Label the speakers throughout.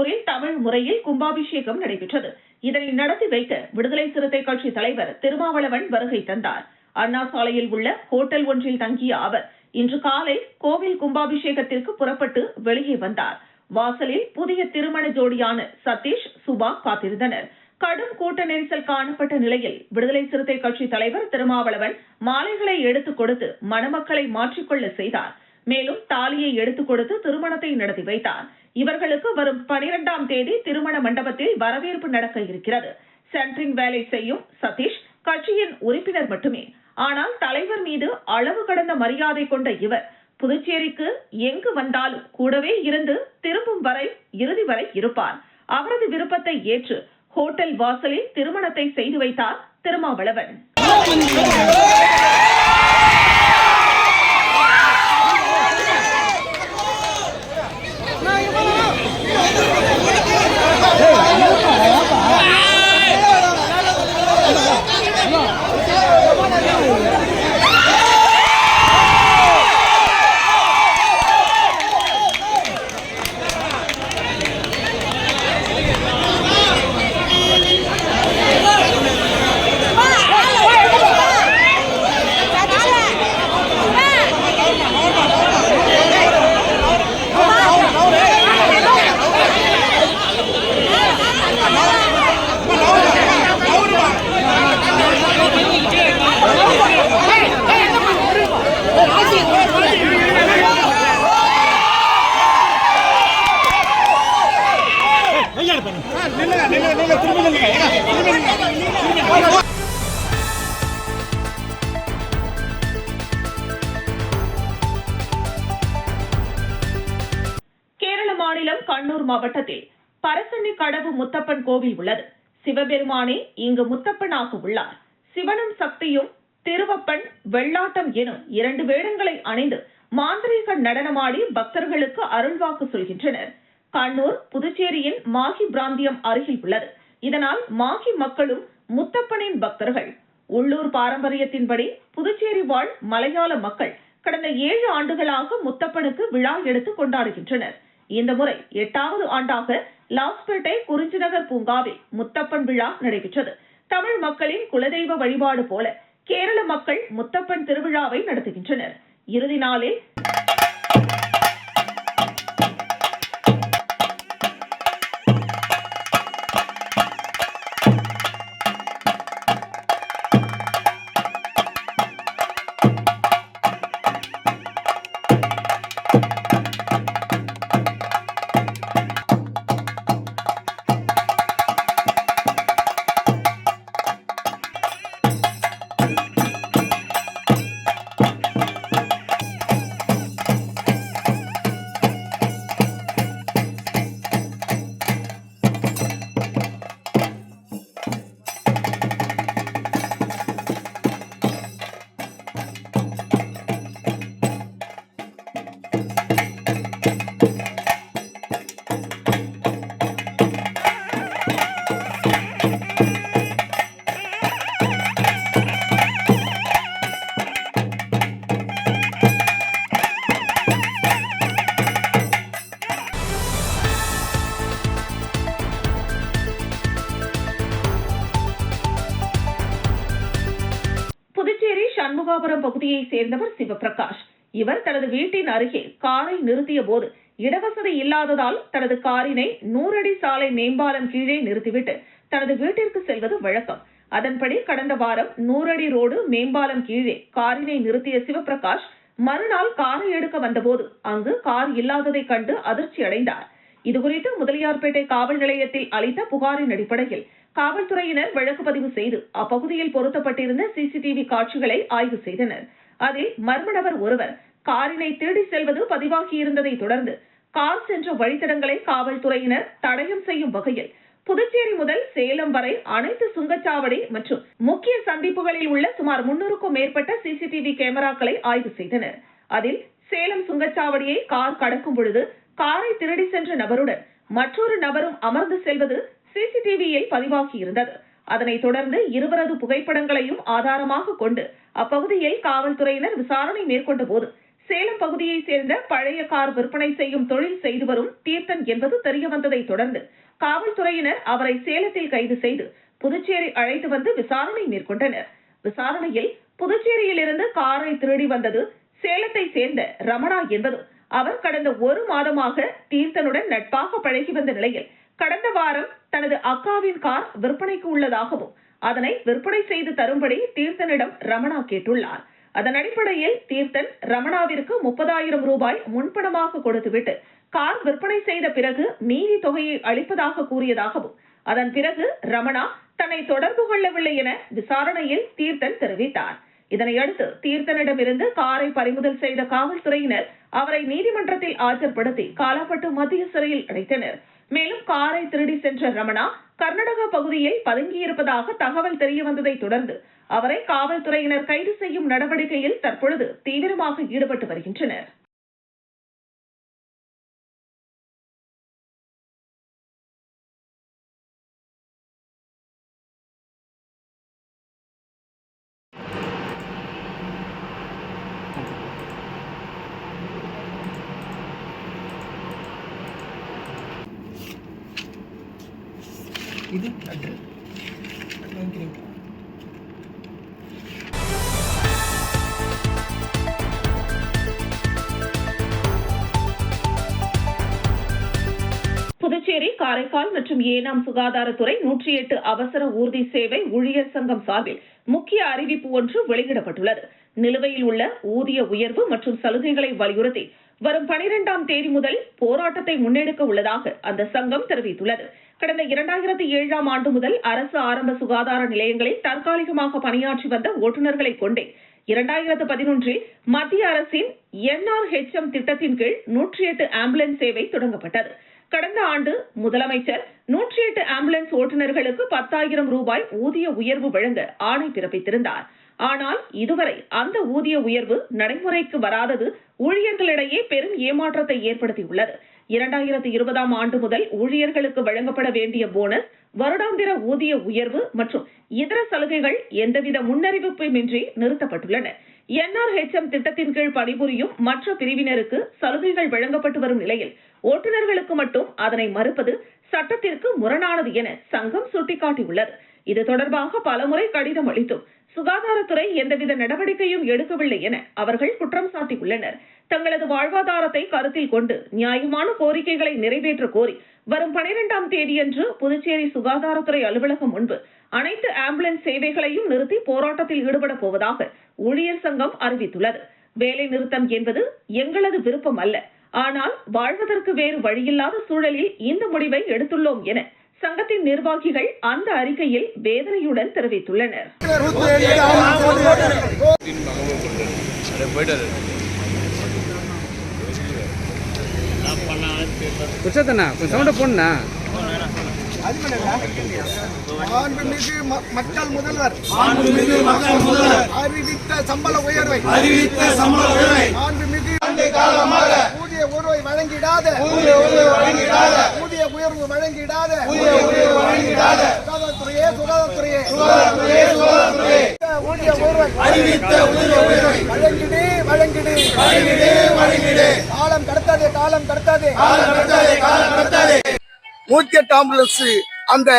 Speaker 1: கண்ணூரில் தமிழ் முறையில் கும்பாபிஷேகம் நடைபெற்றது. இதனை நடத்தி வைக்க விடுதலை சிறுத்தை கட்சி தலைவர் திருமாவளவன் வருகை தந்தார். அண்ணா சாலையில் உள்ள ஹோட்டல் ஒன்றில் தங்கிய அவர் இன்று காலை கோவில் கும்பாபிஷேகத்திற்கு புறப்பட்டு வெளியே வந்தார். வாசலில் புதிய திருமண ஜோடியான சதீஷ் சுபா காத்திருந்தனர். கடும் கூட்ட நெரிசல் காணப்பட்ட நிலையில் விடுதலை சிறுத்தை கட்சி தலைவர் திருமாவளவன் மாலைகளை எடுத்துக் கொடுத்து மணமக்களை மாற்றிக்கொள்ள செய்தார். மேலும் தாலியை எடுத்துக் கொடுத்து திருமணத்தை நடத்தி வைத்தார். இவர்களுக்கு வரும் பனிரெண்டாம் தேதி திருமண மண்டபத்தில் வரவேற்பு நடக்க இருக்கிறது. சென்ட்ரிங் வேலை செய்யும் சதீஷ் கட்சியின் உறுப்பினர் மட்டுமே. ஆனால் தலைவர் மீது அளவு கடந்த மரியாதை கொண்ட இவர் புதுச்சேரிக்கு எங்கு வந்தாலும் கூடவே இருந்து திரும்பும் வரை இறுதி வரை இருப்பார். அவரது விருப்பத்தை ஏற்று ஹோட்டல் வாசலில் திருமணத்தை செய்து வைத்தார் திருமாவளவன். முத்தப்பனாக உள்ளார். சிவனும் சக்தியும் திருவப்பன் வெள்ளாட்டம் எனும் இரண்டு வேடங்களை அணிந்து மாந்திரீக நடனமாடி பக்தர்களுக்கு அருள்வாக்கு சொல்கின்றனர். கண்ணூர் புதுச்சேரியின் மாகி பிராந்தியம் அருகில் உள்ளது. இதனால் மாகி மக்களும் முத்தப்பனின் பக்தர்கள். உள்ளூர் பாரம்பரியத்தின்படி புதுச்சேரி வாழ் மலையாள மக்கள் கடந்த ஏழு ஆண்டுகளாக முத்தப்பனுக்கு விழா எடுத்து கொண்டாடுகின்றனர். இந்த முறை எட்டாவது ஆண்டாக லாஸ்பேட்டை குறிஞ்சிநகர் பூங்காவில் முத்தப்பன் விழா நடைபெற்றது. தமிழ் மக்களின் குலதெய்வ வழிபாடு போல கேரள மக்கள் முத்தப்பன் திருவிழாவை நடத்துகின்றனர். இறுதி நாளில் சேர்ந்தவர் சிவபிரகாஷ். இவர் தனது வீட்டின் அருகே காரை நிறுத்திய போது இடவசதி இல்லாததால் தனது காரினை நூறடி சாலை மேம்பாலம் கீழே நிறுத்திவிட்டு தனது வீட்டிற்கு செல்வது வழக்கம். அதன்படி கடந்த வாரம் நூறடி ரோடு மேம்பாலம் கீழே காரினை நிறுத்திய சிவபிரகாஷ் மறுநாள் காரை எடுக்க வந்தபோது அங்கு கார் இல்லாததை கண்டு அதிர்ச்சி அடைந்தார். இதுகுறித்து முதலியார்பேட்டை காவல் நிலையத்தில் அளித்த புகாரின் அடிப்படையில் காவல்துறையினர் வழக்கு பதிவு செய்து அப்பகுதியில் பொருத்தப்பட்டிருந்த சிசிடிவி காட்சிகளை ஆய்வு செய்தனர். அதில் மர்ம நபர் ஒருவர் காரினை திருடி செல்வது பதிவாகியிருந்ததை தொடர்ந்து கார் சென்ற வழித்தடங்களை காவல்துறையினர் தடயம் செய்யும் வகையில் புதுச்சேரி முதல் சேலம் வரை அனைத்து சுங்கச்சாவடி மற்றும் முக்கிய சந்திப்புகளில் உள்ள சுமார் முன்னூறுக்கும் மேற்பட்ட சிசிடிவி கேமராக்களை ஆய்வு செய்தனர். அதில் சேலம் சுங்கச்சாவடியை கார் கடக்கும் பொழுது காரை திருடி சென்ற நபருடன் மற்றொரு நபரும் அமர்ந்து செல்வது சிசிடிவியில் பதிவாகியிருந்தது. அதனைத் தொடர்ந்து இருவரது புகைப்படங்களையும் ஆதாரமாக கொண்டு அப்பகுதியில் காவல்துறையினர் விசாரணை மேற்கொண்ட போது சேலம் பகுதியைச் சேர்ந்த பழைய கார் விற்பனை செய்யும் தொழில் செய்து வரும் தீர்த்தன் என்பது தெரியவந்ததை தொடர்ந்து காவல்துறையினர் அவரை சேலத்தில் கைது செய்து புதுச்சேரி அழைத்து வந்து விசாரணை மேற்கொண்டனர். விசாரணையில் புதுச்சேரியிலிருந்து காரை திருடி வந்தது சேலத்தை சேர்ந்த ரமணா என்பது அவர் கடந்த ஒரு மாதமாக தீர்த்தனுடன் நட்பாக பழகி வந்த நிலையில் கடந்த வாரம் தனது அக்காவின் கார் விற்பனைக்கு உள்ளதாகவும் அதனை விற்பனை செய்து தரும்படி தீர்த்தனிடம் ரமணா கேட்டுள்ளார். அதன் அடிப்படையில் தீர்த்தன் ரமணாவிற்கு முப்பதாயிரம் ரூபாய் முன்பணமாக கொடுத்துவிட்டு கார் விற்பனை செய்த பிறகு மீதி தொகையை அளிப்பதாக கூறியதாகவும் அதன் பிறகு ரமணா தன்னை தொடர்பு கொள்ளவில்லை என விசாரணையில் தீர்த்தன் தெரிவித்தார். இதனையடுத்து தீர்த்தனிடமிருந்து காரை பறிமுதல் செய்த காவல்துறையினர் அவரை நீதிமன்றத்தில் ஆஜர்படுத்தி காலாப்பட்டு மத்திய சிறையில் அடைத்தனர். மேலும் காரை திருடி சென்ற ரமணா கர்நாடக பகுதியில் பதுங்கியிருப்பதாக தகவல் தெரியவந்ததை தொடர்ந்து அவரை காவல்துறையினர் கைது செய்யும் நடவடிக்கையில் தற்பொழுது தீவிரமாக ஈடுபட்டு வருகின்றனர். காரைக்கால் மற்றும் ஏனாம் சுகாதாரத்துறை நூற்றி எட்டு அவசர ஊர்தி சேவை ஊழியர் சங்கம் சார்பில் முக்கிய அறிவிப்பு ஒன்று வெளியிடப்பட்டுள்ளது. நிலுவையில் உள்ள ஊதிய உயர்வு மற்றும் சலுகைகளை வலியுறுத்தி வரும் பனிரெண்டாம் தேதி முதல் போராட்டத்தை முன்னெடுக்க உள்ளதாக அந்த சங்கம் தெரிவித்துள்ளது. கடந்த இரண்டாயிரத்தி ஏழாம் ஆண்டு முதல் அரசு ஆரம்ப சுகாதார நிலையங்களில் தற்காலிகமாக பணியாற்றி வந்த ஓட்டுநர்களை கொண்டே இரண்டாயிரத்து பதினொன்றில் மத்திய அரசின் என்ஆர்ஹெச்எம் திட்டத்தின் கீழ் நூற்றி எட்டு ஆம்புலன்ஸ் சேவை தொடங்கப்பட்டது. கடந்த ஆண்டு முதலமைச்சர் நூற்றி எட்டு ஆம்புலன்ஸ் ஓட்டுநர்களுக்கு பத்தாயிரம் ரூபாய் ஊதிய உயர்வு வழங்க ஆணை பிறப்பித்திருந்தார். ஆனால் இதுவரை அந்த ஊதிய உயர்வு நடைமுறைக்கு வராதது ஊழியர்களிடையே பெரும் ஏமாற்றத்தை ஏற்படுத்தியுள்ளது. இரண்டாயிரத்தி இருபதாம் ஆண்டு முதல் ஊழியர்களுக்கு வழங்கப்பட வேண்டிய போனஸ் வருடாந்திர ஊதிய உயர்வு மற்றும் இதர சலுகைகள் எந்தவித முன்னறிவிப்புமின்றி நிறுத்தப்பட்டுள்ளன. என்ஆர்ஹெச்எம் திட்டத்தின் கீழ் பணிபுரியும் மற்ற பிரிவினருக்கு சலுகைகள் வழங்கப்பட்டு வரும் நிலையில் ஓட்டுநர்களுக்கு மட்டும் அதனை மறுப்பது சட்டத்திற்கு முரணானது என சங்கம் சுட்டிக்காட்டியுள்ளது. இது தொடர்பாக பலமுறை கடிதம் அளித்தும் சுகாதாரத்துறை எந்தவித நடவடிக்கையும் எடுக்கவில்லை என அவர்கள் குற்றம் சாட்டியுள்ளனர். தங்களது வாழ்வாதாரத்தை கருத்தில் கொண்டு நியாயமான கோரிக்கைகளை நிறைவேற்ற கோரி வரும் பனிரெண்டாம் தேதியன்று புதுச்சேரி சுகாதாரத்துறை அலுவலகம் முன்பு அனைத்து ஆம்புலன்ஸ் சேவைகளையும் நிறுத்தி போராட்டத்தில் ஈடுபடப் போவதாக ஊழியர் சங்கம் அறிவித்துள்ளது. வேலை நிறுத்தம் என்பது எங்களது விருப்பம் அல்ல. ஆனால் வாழ்வதற்கு வேறு வழியில்லாத சூழலில் இந்த முடிவை எடுத்துள்ளோம் என சங்கத்தின் நிர்வாகிகள் அந்த அறிக்கையில் வேதனையுடன் தெரிவித்துள்ளனர்.
Speaker 2: குச்சத்தண்ணா சவுண்ட போனா
Speaker 3: மாண்புமிகு ம- மக்கள் முதல்வர். அறிவித்த சம்பள உயர்வை.
Speaker 4: அறிவித்த சம்பள உயர்வை.
Speaker 3: மாண்புமிகு காலமாக. ஊதிய உயர்வை வழங்கிடாத.
Speaker 4: ஊதிய உயர்வு வழங்கிடாத.
Speaker 3: ஊதிய உயர்வு வழங்கிடாத.
Speaker 4: ஊதிய உயர்வு வழங்கிடாத.
Speaker 3: சுகாதாரத்துறையே சுகாதாரத்துறையே.
Speaker 4: சுகாதாரத்துறையே சுகாதாரத்துறையே.
Speaker 3: ஊதிய உயர்வை
Speaker 4: அறிவித்த ஊதிய உயர்வை.
Speaker 3: வழங்கிடு வழங்கிடு
Speaker 4: வழங்கிடு வழங்கிடு
Speaker 3: காலம் கடத்தாதே காலம் கடத்தாதே.
Speaker 4: காலம் கடத்தாதே காலம் கடத்தாதே.
Speaker 3: நூத்தி எட்டு ஆம்புலன்ஸ் அந்த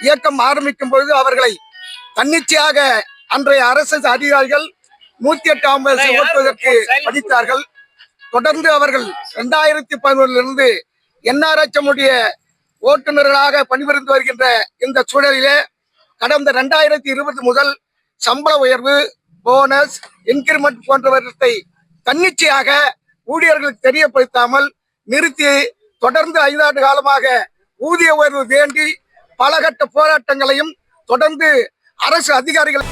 Speaker 3: இயக்கம் ஆரம்பிக்கும் பொழுது அவர்களை தன்னிச்சையாக அன்றைய அரசு அதிகாரிகள் நூத்தி எட்டு ஆம்புலன்ஸ் ஓட்டுவதற்கு படித்தார்கள் தொடர்ந்து அவர்கள் இரண்டாயிரத்தி பதினொன்றிலிருந்து என்ஆர்எச்எம் உடைய ஓட்டுநர்களாக பணிபுரிந்து வருகின்ற இந்த சூழலிலே கடந்த இரண்டாயிரத்தி இருபது முதல் சம்பள உயர்வு போனஸ் இன்கிரிமெண்ட் போன்றவற்றை தன்னிச்சையாக ஊழியர்களுக்கு தெரியப்படுத்தாமல் நிறுத்தி தொடர்ந்து ஐந்தாண்டு காலமாக ஊதிய உயர்வு வேண்டி பலகட்ட போராட்டங்களையும் தொடர்ந்து அரசு அதிகாரிகள்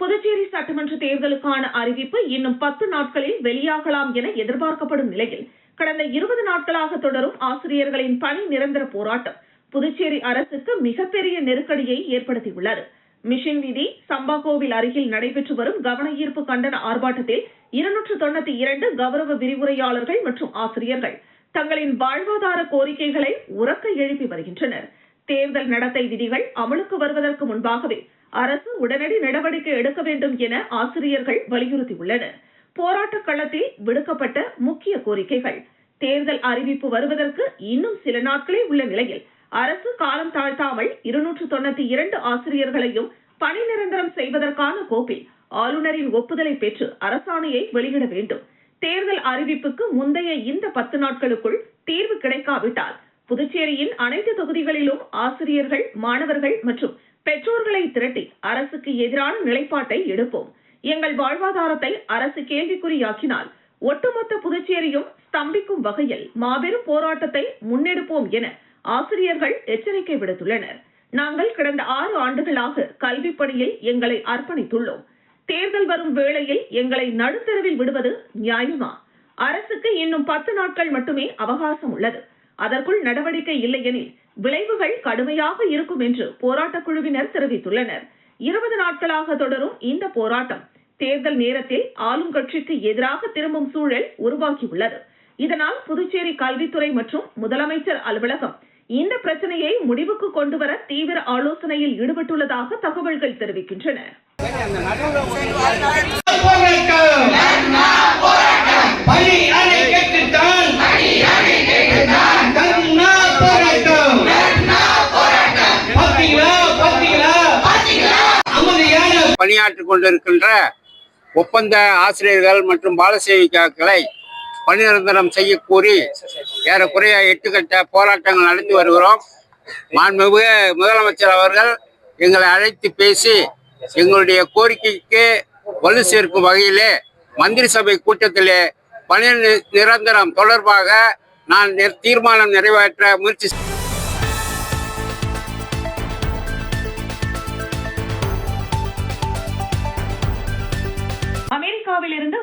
Speaker 1: புதுச்சேரி சட்டமன்ற தேர்தலுக்கான அறிவிப்பு இன்னும் பத்து நாட்களில் வெளியாகலாம் என எதிர்பார்க்கப்படும் நிலையில் கடந்த இருபது நாட்களாக தொடரும் ஆசிரியர்களின் பணி நிரந்தர போராட்டம் புதுச்சேரி அரசுக்கு மிகப்பெரிய நெருக்கடியை ஏற்படுத்தியுள்ளது. மிஷின் வீதி சம்பாகோவில் அருகில் நடைபெற்று வரும் கவன ஈர்ப்பு கண்டன ஆர்ப்பாட்டத்தில் இருநூற்று தொண்ணூத்தி இரண்டு கௌரவ விரிவுரையாளர்கள் மற்றும் ஆசிரியர்கள் தங்களின் வாழ்வாதார கோரிக்கைகளை உறக்க எழுப்பி வருகின்றனர். தேர்தல் நடத்தை விதிகள் அமலுக்கு வருவதற்கு முன்பாகவே அரசு உடனடி நடவடிக்கை எடுக்க வேண்டும் என ஆசிரியர்கள் வலியுறுத்தியுள்ளனர். போராட்டக் களத்தில் விடுக்கப்பட்ட முக்கிய கோரிக்கைகள். தேர்தல் அறிவிப்பு வருவதற்கு இன்னும் சில நாட்களே உள்ள நிலையில் அரசு காலம் தாழ்த்தாமல் இருநூற்று தொண்ணூத்தி இரண்டு ஆசிரியர்களையும் பணி நிரந்தரம் செய்வதற்கான கோப்பில் ஆளுநரின் ஒப்புதலை பெற்று அரசாணையை வெளியிட வேண்டும். தேர்தல் அறிவிப்புக்கு முந்தைய இந்த பத்து நாட்களுக்குள் தீர்வு கிடைக்காவிட்டால் புதுச்சேரியின் அனைத்து தொகுதிகளிலும் ஆசிரியர்கள் மாணவர்கள் மற்றும் பெற்றோர்களை திரட்டி அரசுக்கு எதிரான நிலைப்பாட்டை எடுப்போம். எங்கள் வாழ்வாதாரத்தை அரசு கேள்விக்குறியாக்கினால் ஒட்டுமொத்த புதுச்சேரியும் ஸ்தம்பிக்கும் வகையில் மாபெரும் போராட்டத்தை முன்னெடுப்போம் என ஆசிரியர்கள் எச்சரிக்கை விடுத்துள்ளனர். நாங்கள் கடந்த ஆறு ஆண்டுகளாக கல்வி பணியில் எங்களை அர்ப்பணித்துள்ளோம். தேர்தல் வரும் வேளையில் எங்களை நடுத்தரவில் விடுவது நியாயமா? அரசுக்கு இன்னும் பத்து நாட்கள் மட்டுமே அவகாசம் உள்ளது. அதற்குள் நடவடிக்கை இல்லையெனில் விளைவுகள் கடுமையாக இருக்கும் என்று போராட்டக் குழுவினர் தெரிவித்துள்ளனர். இருபது நாட்களாக தொடரும் இந்த போராட்டம். தேர்தல் நேரத்தில் ஆளும் கட்சிக்கு எதிராக திரும்பும் சூழல் உருவாகியுள்ளது. இதனால் புதுச்சேரி கல்வித்துறை மற்றும் முதலமைச்சர் அலுவலகம் இந்த பிரச்சனையை முடிவுக்கு கொண்டுவர தீவிர ஆலோசனையில் ஈடுபட்டுள்ளதாக தகவல்கள் தெரிவிக்கின்றன.
Speaker 2: பணியாற்றிக் கொண்டிருக்கின்ற ஒப்பந்த ஆசிரியர்கள் மற்றும் பாலசேவிக்காக்களை பணி நிரந்தரம் செய்ய கோரி ஏறக்குறைய எட்டு கட்ட போராட்டங்கள் நடத்தி வருகிறோம். மாண்புமிகு முதலமைச்சர் அவர்கள் எங்களை அழைத்து பேசி எங்களுடைய கோரிக்கைக்கு வலு சேர்க்கும் வகையிலே மந்திரி சபை கூட்டத்திலே பணி நி- நிரந்தரம் தொடர்பாக நான் தீர்மானம் நிறைவேற்ற முயற்சி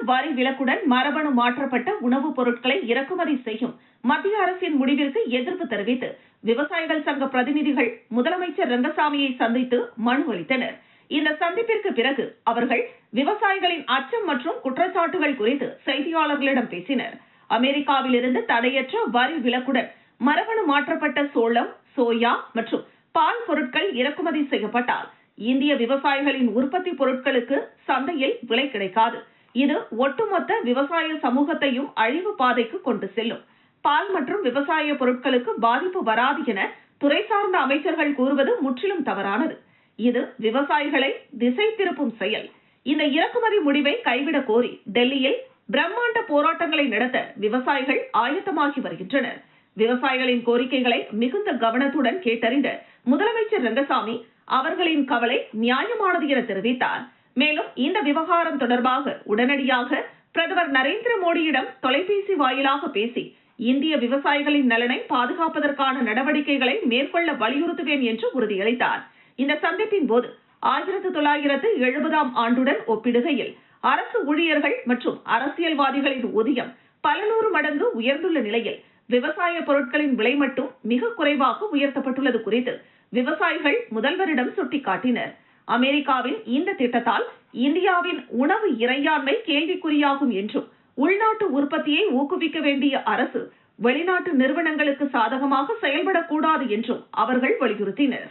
Speaker 1: வரி விலக்குடன் மரபணு மாற்றப்பட்ட உணவுப் பொருட்களை இறக்குமதி செய்யும் மத்திய அரசின் முடிவிற்கு எதிர்ப்பு தெரிவித்து விவசாயிகள் சங்க பிரதிநிதிகள் முதலமைச்சர் ரங்கசாமியை சந்தித்து மனு அளித்தனர். இந்த சந்திப்பிற்கு பிறகு அவர்கள் விவசாயிகளின் அச்சம் மற்றும் குற்றச்சாட்டுகள் குறித்து செய்தியாளர்களிடம் பேசினர். அமெரிக்காவிலிருந்து தடையற்ற வரி விலக்குடன் மரபணு மாற்றப்பட்ட சோளம் சோயா மற்றும் பால் பொருட்கள் இறக்குமதி செய்யப்பட்டால் இந்திய விவசாயிகளின் உற்பத்தி பொருட்களுக்கு சந்தையில் விலை கிடைக்காது. இது ஒட்டுமொத்த விவசாய சமூகத்தையும் அழிவு பாதைக்கு கொண்டு செல்லும். பால் மற்றும் விவசாய பொருட்களுக்கு பாதிப்பு வராது என துறை சார்ந்த அமைச்சர்கள் கூறுவது முற்றிலும் தவறானது. இது விவசாயிகளை திசை திருப்பும் செயல். இந்த இறக்குமதி முடிவை கைவிட கோரி டெல்லியில் பிரம்மாண்ட போராட்டங்களை நடத்த விவசாயிகள் ஆயத்தமாகி வருகின்றனர். விவசாயிகளின் கோரிக்கைகளை மிகுந்த கவனத்துடன் கேட்டறிந்த முதலமைச்சர் ரங்கசாமி அவர்களின் கவலை நியாயமானது என தெரிவித்தார். மேலும் இந்த விவகாரம் தொடர்பாக உடனடியாக பிரதமர் நரேந்திர மோடியிடம் தொலைபேசி வாயிலாக பேசி இந்திய விவசாயிகளின் நலனை பாதுகாப்பதற்கான நடவடிக்கைகளை மேற்கொள்ள வலியுறுத்துவேன் என்று உறுதியளித்தார். இந்த சந்திப்பின் போது ஆயிரத்து தொள்ளாயிரத்து எழுபதாம் ஆண்டுடன் ஒப்பிடுகையில் அரசு ஊழியர்கள் மற்றும் அரசியல்வாதிகளின் ஊதியம் பல நூறு மடங்கு உயர்ந்துள்ள நிலையில் விவசாய பொருட்களின் விலை மட்டும் மிக குறைவாக உயர்த்தப்பட்டுள்ளது குறித்து விவசாயிகள் முதல்வரிடம் சுட்டிக்காட்டினர். அமெரிக்காவின் இந்த திட்டத்தால் இந்தியாவின் உணவு இறையாண்மை கேள்விக்குறியாகும் என்றும் உள்நாட்டு உற்பத்தியை ஊக்குவிக்க வேண்டிய அரசு வெளிநாட்டு நிறுவனங்களுக்கு சாதகமாக செயல்படக்கூடாது என்றும் அவர்கள் வலியுறுத்தினர்.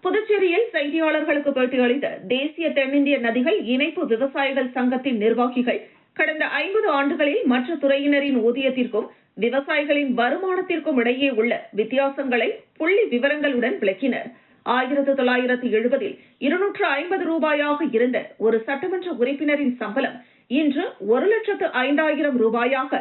Speaker 1: புதுச்சேரியில் செய்தியாளர்களுக்கு பேட்டியளித்த தேசிய தென்னிந்திய நதிகள் இணைப்பு விவசாயிகள் சங்கத்தின் நிர்வாகிகள் கடந்த ஐம்பது ஆண்டுகளில் மற்ற துறையினரின் ஊதியத்திற்கும் விவசாயிகளின் வருமானத்திற்கும் இடையே உள்ள வித்தியாசங்களை புள்ளி விவரங்களுடன் விளக்கினர். ஆயிரத்து தொள்ளாயிரத்து எழுபதில் இருநூற்று ஐம்பது ரூபாயாக இருந்த ஒரு சட்டமன்ற உறுப்பினரின் சம்பளம் இன்று ஒரு லட்சத்து ஐந்தாயிரம் ரூபாயாக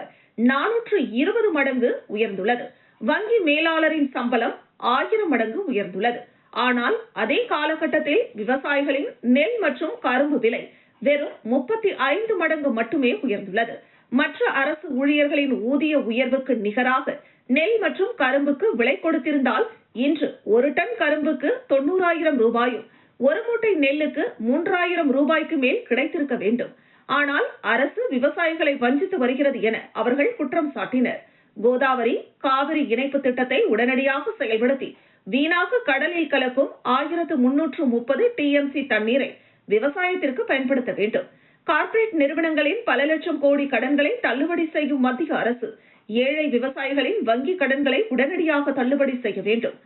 Speaker 1: நானூற்று இருபது மடங்கு உயர்ந்துள்ளது. வங்கி மேலாளரின் சம்பளம் ஆயிரம் மடங்கு உயர்ந்துள்ளது. ஆனால் அதே காலகட்டத்தில் விவசாயிகளின் நெல் மற்றும் கரும்பு விலை வெறும் முப்பத்தி ஐந்து மடங்கு மட்டுமே உயர்ந்துள்ளது. மற்ற அரசு ஊழியர்களின் ஊதிய உயர்வுக்கு நிகராக நெல் மற்றும் கரும்புக்கு விலை கொடுத்திருந்தால் இன்று ஒரு டன் கரும்புக்கு தொண்ணூறாயிரம் ரூபாயும் ஒரு மூட்டை நெல்லுக்கு மூன்றாயிரம் ரூபாய்க்கு மேல் கிடைத்திருக்க வேண்டும். ஆனால் அரசு விவசாயிகளை வஞ்சித்து வருகிறது என அவர்கள் குற்றம் சாட்டினர். கோதாவரி காவிரி இணைப்பு திட்டத்தை உடனடியாக செயல்படுத்தி வீணாக கடலில் கலக்கும் ஆயிரத்து முன்னூற்று முப்பது டிஎம்சி தண்ணீரை விவசாயத்திற்கு பயன்படுத்த வேண்டும். கார்ப்பரேட் நிறுவனங்களின் பல லட்சம் கோடி கடன்களை தள்ளுபடி செய்யும் மத்திய அரசு ஏழை விவசாயிகளின் வங்கி கடன்களை உடனடியாக தள்ளுபடி செய்ய வேண்டும்.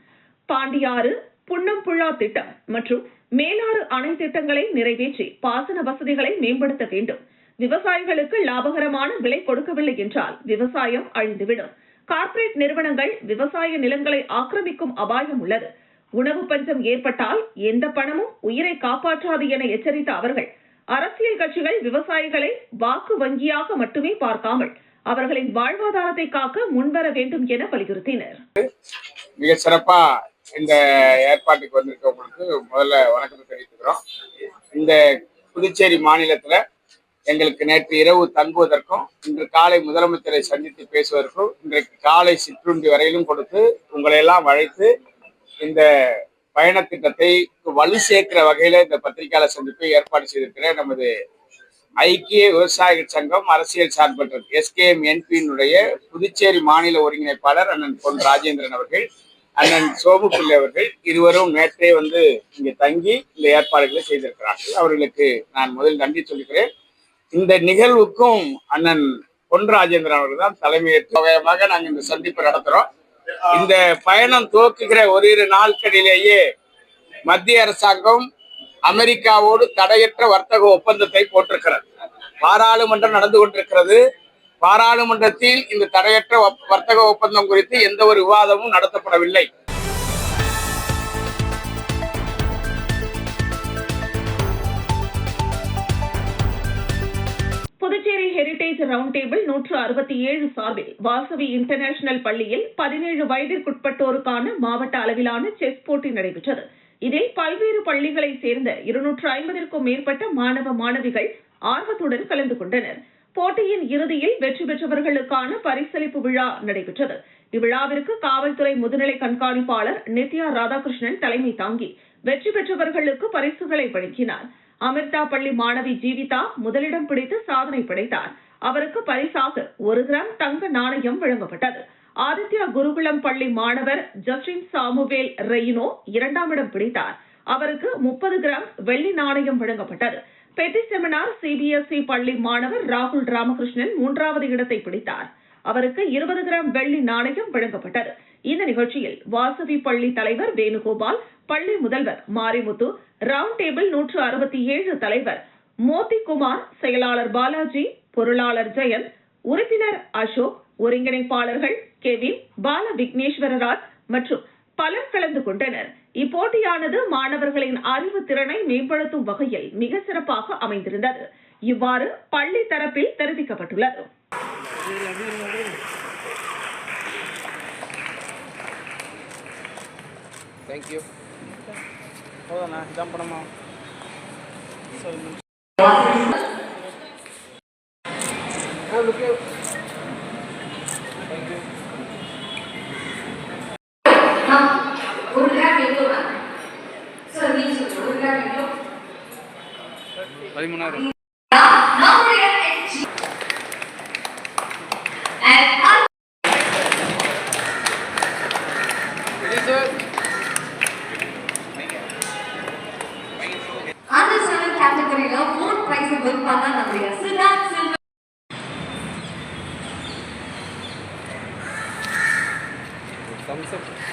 Speaker 1: பாண்டியாறு புன்னம்புழா திட்டம் மற்றும் மேலாறு அணை திட்டங்களை நிறைவேற்றி பாசன வசதிகளை மேம்படுத்த வேண்டும். விவசாயிகளுக்கு லாபகரமான விலை கொடுக்கவில்லை என்றால் விவசாயம் அழிந்துவிடும். கார்ப்பரேட் நிறுவனங்கள் விவசாய நிலங்களை ஆக்கிரமிக்கும் அபாயம் உள்ளது. உணவு பஞ்சம் ஏற்பட்டால் எந்த பணமும் உயிரை காப்பாற்றாது என எச்சரித்த அவர்கள் அரசியல் கட்சிகள் விவசாயிகளை வாக்கு வங்கியாக மட்டுமே பார்க்காமல் அவர்களின் வாழ்வாதாரத்தை காக்க முன்வர வேண்டும் என வலியுறுத்தினர்.
Speaker 2: மிக சிறப்பா இந்த ஏற்பாட்டுக்கு வந்திருக்கவங்களுக்கு முதல்ல வணக்கத்தை தெரிவித்துக்கிறோம். இந்த புதுச்சேரி மாநிலத்துல எங்களுக்கு நேற்று இரவு தங்குவதற்கும் இன்று காலை முதலமைச்சரை சந்தித்து பேசுவதற்கும் இன்றைக்கு காலை சிற்றுண்டி வரையிலும் கொடுத்து உங்களை எல்லாம் அழைத்து இந்த பயண திட்டத்தை வலு சேர்க்கிற வகையில இந்த பத்திரிகையாளர் சந்திப்பை ஏற்பாடு செய்திருக்கிற நமது ஐக்கிய விவசாயிகள் சங்கம் அரசியல் சார்பற்ற எஸ்கேஎம் என்பியினுடைய புதுச்சேரி மாநில ஒருங்கிணைப்பாளர் அண்ணன் பொன் ராஜேந்திரன் அவர்கள் அண்ணன் சோமு பிள்ளை அவர்கள் இருவரும் நேற்றே வந்து இங்கே தங்கி இந்த ஏற்பாடுகளை செய்திருக்கிறார்கள். அவர்களுக்கு நான் முதல் நன்றி சொல்லுகிறேன் இந்த நிகழ்வுக்கும் அண்ணன் பொன் ராஜேந்திரன் அவர்கள் தான் தலைமையேற்று. வகையமாக நாங்கள் இந்த சந்திப்பு நடத்துறோம். இந்த பயணம் துவக்குகிற ஓரிரு நாட்களிலேயே மத்திய அரசாங்கம் அமெரிக்காவோடு தடையற்ற வர்த்தக ஒப்பந்தத்தை போட்டிருக்கிறது. பாராளுமன்றம் நடந்து கொண்டிருக்கிறது. பாராளுமன்றத்தில் இந்த தடையற்ற வர்த்தக ஒப்பந்தம் குறித்து எந்த ஒரு விவாதமும் நடத்தப்படவில்லை.
Speaker 1: புதுச்சேரி ஹெரிடேஜ் ரவுண்ட் டேபிள் நூற்று அறுபத்தி ஏழு சார்பில் வாசவி இன்டர்நேஷனல் பள்ளியில் பதினேழு வயதிற்குட்பட்டோருக்கான மாவட்ட அளவிலான செஸ் போட்டி நடைபெற்றது. இதில் பல்வேறு பள்ளிகளைச் சேர்ந்த இருநூற்று ஐம்பதிற்கும் மேற்பட்ட மாணவ மாணவிகள் ஆர்வத்துடன் கலந்து கொண்டனர். போட்டியின் இறுதியில் வெற்றி பெற்றவர்களுக்கான பரிசளிப்பு விழா நடைபெற்றது. இவ்விழாவிற்கு காவல்துறை முதுநிலை கண்காணிப்பாளர் நித்யா ராதாகிருஷ்ணன் தலைமை தாங்கி வெற்றி பெற்றவர்களுக்கு பரிசுகளை வழங்கினார். அமிர்தா பள்ளி மாணவி ஜீவிதா முதலிடம் பிடித்து சாதனை படைத்தார். அவருக்கு பரிசாக ஒரு கிராம் தங்க நாணயம் வழங்கப்பட்டது. ஆதித்யா குருகுலம் பள்ளி மாணவர் ஜஸ்டின் சாமுவேல் ரெயினோ இரண்டாம் இடம் பிடித்தார். அவருக்கு முப்பது கிராம் வெள்ளி நாணயம் வழங்கப்பட்டது. பெட்டி செமினார் சிபிஎஸ்இ பள்ளி மாணவர் ராகுல் ராமகிருஷ்ணன் மூன்றாவது இடத்தை பிடித்தார். அவருக்கு இருபது கிராம் வெள்ளி நாணயம் வழங்கப்பட்டது. இந்த நிகழ்ச்சியில் வாசவி பள்ளி தலைவர் வேணுகோபால் பள்ளி முதல்வர் மாரிமுத்து ரவுண்ட் டேபிள் நூற்று அறுபத்தி ஏழு தலைவர் மோதிகுமார் செயலாளர் பாலாஜி பொருளாளர் ஜெயந்த் உறுப்பினர் அசோக் ஒருங்கிணைப்பாளர்கள் கெவின் பால விக்னேஸ்வரராஜ் மற்றும் பலர் கலந்து கொண்டனர். இப்போட்டியானது மாணவர்களின் அறிவு திறனை மேம்படுத்தும் வகையில் மிக சிறப்பாக அமைந்திருந்தது. இவ்வாறு பள்ளி தரப்பில் தெரிவிக்கப்பட்டுள்ளது.
Speaker 5: தேங்க்யூ போதும்ண்ணா இதான் பணமா
Speaker 6: ஒரு
Speaker 5: முடியல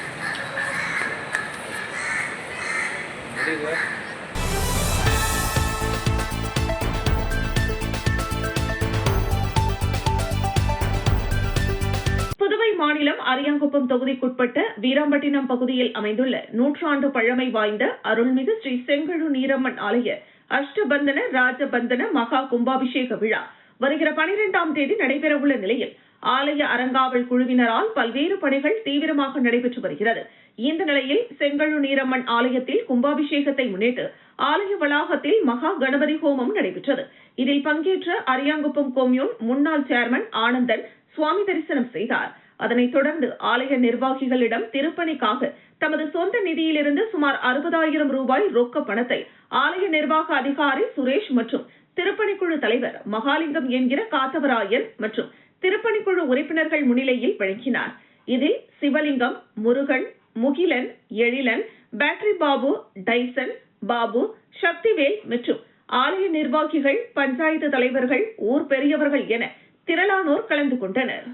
Speaker 1: புதுவை மாநிலம் அரியாங்குப்பம் தொகுதிக்குட்பட்ட வீராம்பட்டினம் பகுதியில் அமைந்துள்ள நூற்றாண்டு பழமை வாய்ந்த அருள்மிகு ஸ்ரீ செங்கழு நீரம்மன் ஆலய அஷ்டபந்தன ராஜபந்தன மகா கும்பாபிஷேக விழா வருகிற பனிரெண்டாம் தேதி நடைபெறவுள்ள நிலையில் ஆலய அறங்காவல் குழுவினரால் பல்வேறு பணிகள் தீவிரமாக நடைபெற்று வருகிறது. இந்த நிலையில் செங்கழு நீரம்மன் ஆலயத்தில் கும்பாபிஷேகத்தை முன்னிட்டு ஆலய வளாகத்தில் மகா கணபதி ஹோமம் நடைபெற்றது. இதில் பங்கேற்ற அரியாங்குப்பம் கொம்யூன் முன்னாள் சேர்மன் ஆனந்தன் சுவாமி தரிசனம் செய்தார். அதனைத் தொடர்ந்து ஆலய நிர்வாகிகளிடம் திருப்பணிக்காக தமது சொந்த நிதியிலிருந்து சுமார் அறுபதாயிரம் ரூபாய் ரொக்க பணத்தை ஆலய நிர்வாக அதிகாரி சுரேஷ் மற்றும் திருப்பணிக்குழு தலைவர் மகாலிங்கம் என்கிற காத்தவராயன் மற்றும் திருப்பணிக்குழு உறுப்பினர்கள் முன்னிலையில் வழங்கினார் இதில் சிவலிங்கம் முருகன் முகிலன் எழிலன் பேட்டரி பாபு டைசன் பாபு சக்திவேல் மற்றும் ஆலய நிர்வாகிகள் பஞ்சாயத்து தலைவர்கள் ஊர் பெரியவர்கள் என திரளானோர் கலந்து கொண்டனர்.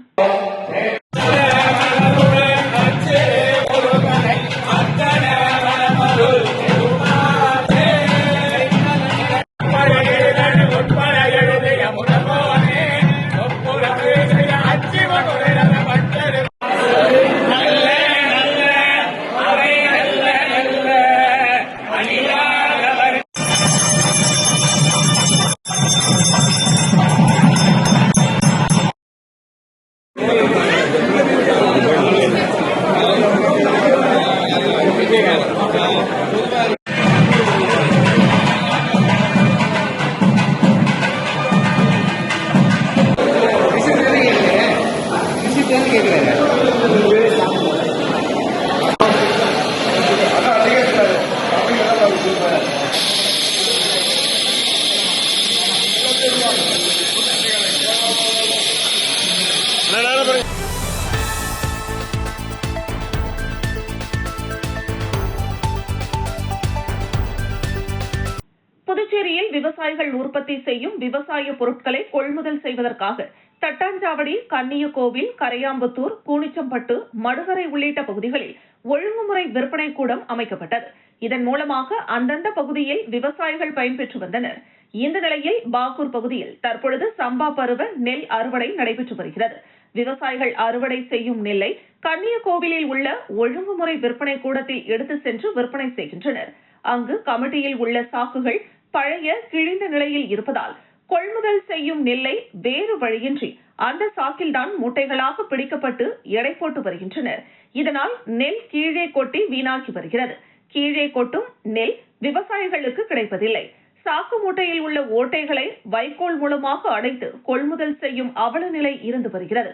Speaker 1: புதுச்சேரியில் விவசாயிகள் உற்பத்தி செய்யும் விவசாய பொருட்களை கொள்முதல் செய்வதற்காக தட்டாஞ்சாவடி கன்னியகோவில் கரையாம்புத்தூர் கூனிச்சம்பட்டு மடுகரை உள்ளிட்ட பகுதிகளில் ஒழுங்குமுறை விற்பனை கூடம் அமைக்கப்பட்டது. இதன் மூலமாக அந்தந்த பகுதியில் விவசாயிகள் பயன்பெற்று வந்தனர். இந்த நிலையில் பாகூர் பகுதியில் தற்பொழுது சம்பா பருவ நெல் அறுவடை நடைபெற்று வருகிறது. விவசாயிகள் அறுவடை செய்யும் நெல்லை கன்னியகோவிலில் உள்ள ஒழுங்குமுறை விற்பனை கூடத்தில் எடுத்து சென்று விற்பனை செய்கின்றனர். அங்கு கமிட்டியில் உள்ள சாக்குகள் பழைய கிழிந்த நிலையில் இருப்பதால் கொள்முதல் செய்யும் நெல்லை வேறு வழியின்றி அந்த சாக்கில்தான் மூட்டைகளாக பிடிக்கப்பட்டு எடை போட்டு வருகின்றனர். இதனால் நெல் கீழே கொட்டி வீணாகி வருகிறது. கீழே கொட்டும் நெல் விவசாயிகளுக்கு கிடைப்பதில்லை. சாக்கு மூட்டையில் உள்ள ஓட்டைகளை வைக்கோல் மூலமாக அடைத்து கொள்முதல் செய்யும் அவல நிலை இருந்து வருகிறது.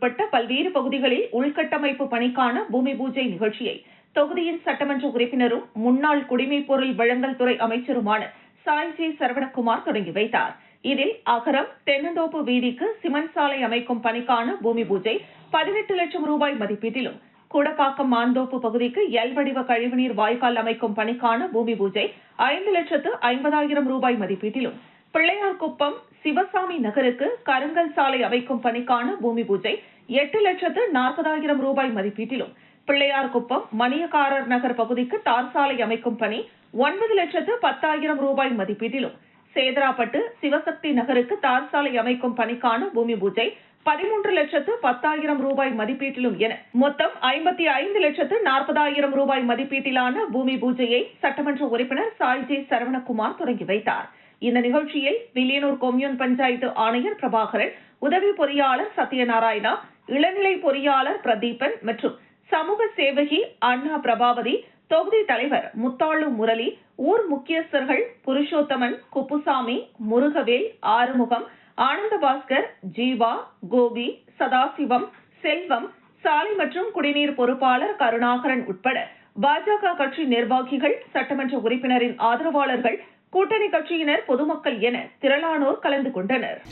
Speaker 1: உட்பட்ட பல்வேறு பகுதிகளில் உள்கட்டமைப்பு பணிக்கான பூமி பூஜை நிகழ்ச்சியை தொகுதியின் சட்டமன்ற உறுப்பினரும் முன்னாள் குடிமைப் பொருள் வழங்கல் துறை அமைச்சருமான சாய் ஜி சரவணகுமார் தொடங்கி வைத்தார். இதில் அகரம் தென்னந்தோப்பு வீதிக்கு சிமெண்ட் சாலை அமைக்கும் பணிக்கான பூமி பூஜை பதினெட்டு லட்சம் ரூபாய் மதிப்பீட்டிலும் கூடப்பாக்கம் மாந்தோப்பு பகுதிக்கு எல் வடிவ கழிவுநீர் வாய்க்கால் அமைக்கும் பணிக்கான பூமி பூஜை ஐந்து லட்சத்து ஐம்பதாயிரம் ரூபாய் மதிப்பீட்டிலும் பிள்ளையார்குப்பம் சிவசாமி நகருக்கு கருங்கல் சாலை அமைக்கும் பணிக்கான பூமி பூஜை எட்டு லட்சத்து நாற்பதாயிரம் ரூபாய் மதிப்பீட்டிலும். பிள்ளையார்குப்பம் மணியக்காரர் நகர் பகுதிக்கு தார் சாலை அமைக்கும் பணி ஒன்பது லட்சத்து பத்தாயிரம் ரூபாய் மதிப்பீட்டிலும். சேதராப்பட்டு சிவசக்தி நகருக்கு தார் சாலை அமைக்கும் பணிக்கான பூமி பூஜை பதிமூன்று லட்சத்து பத்தாயிரம் ரூபாய் மதிப்பீட்டிலும் என மொத்தம் ஐம்பத்தி ஐந்து லட்சத்து நாற்பதாயிரம் ரூபாய் மதிப்பீட்டிலான பூமி பூஜையை சட்டமன்ற உறுப்பினர் சாய்ஜி சரவணகுமார் தொடங்கி வைத்தார். இந்த நிகழ்ச்சியில் வில்லியனூர் கொம்யூன் பஞ்சாயத்து ஆணையர் பிரபாகரன் உதவி பொறியாளர் சத்யநாராயணா இளநிலை பொறியாளர் பிரதீபன் மற்றும் சமூக சேவகி அண்ணா பிரபாவதி தொகுதி தலைவர் முத்தாளு முரளி ஊர் முக்கியஸ்தர்கள் புருஷோத்தமன் குப்புசாமி முருகவேல் ஆறுமுகம் ஆனந்தபாஸ்கர் ஜீவா கோபி சதாசிவம் செல்வம் சாலை மற்றும் குடிநீர் பொறுப்பாளர் கருணாகரன் உட்பட பாஜக கட்சி நிர்வாகிகள் சட்டமன்ற உறுப்பினரின் ஆதரவாளர்கள் கூட்டணி கட்சியினர் பொதுமக்கள் என திரளானோர் கலந்து கொண்டனர்.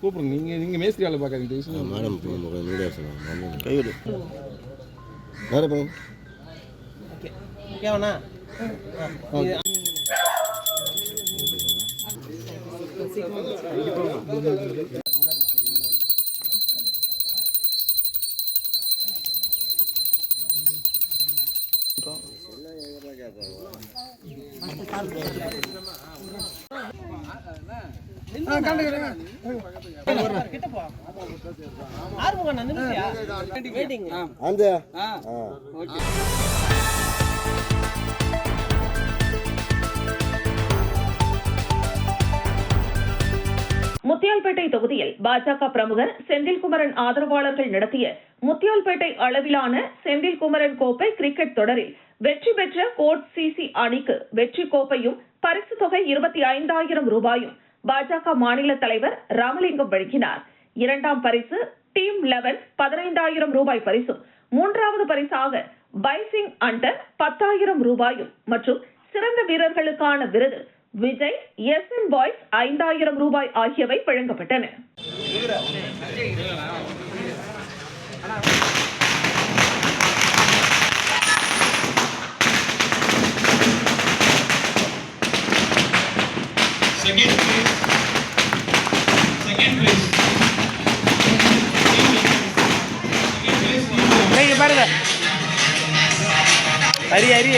Speaker 7: கூப்பிடுங்க
Speaker 1: முத்தியால்பேட்டை தொகுதியில் பாஜக பிரமுகர் செந்தில்குமரன் ஆதரவாளர்கள் நடத்திய முத்தியால்பேட்டை அளவிலான செந்தில்குமரன் கோப்பை கிரிக்கெட் தொடரில் வெற்றி பெற்ற கோட் சிசி அணிக்கு வெற்றி கோப்பையும் பரிசு தொகை இருபத்தி ஐந்தாயிரம் ரூபாயும் பாஜக மாநில தலைவர் ராமலிங்கம் வழங்கினார். இரண்டாம் பரிசு டீம் லெவன் பதினைந்தாயிரம் ரூபாய் பரிசும். மூன்றாவது பரிசாக பைசிங் அண்டர் பத்தாயிரம் ரூபாயும் மற்றும் சிறந்த வீரர்களுக்கான விருது விஜய் எஸ் என் பாய்ஸ் ஐந்தாயிரம் ரூபாய் ஆகியவை வழங்கப்பட்டன.
Speaker 4: Second place. Second place. Second place.
Speaker 8: பாருங்க ஹரி ஹரி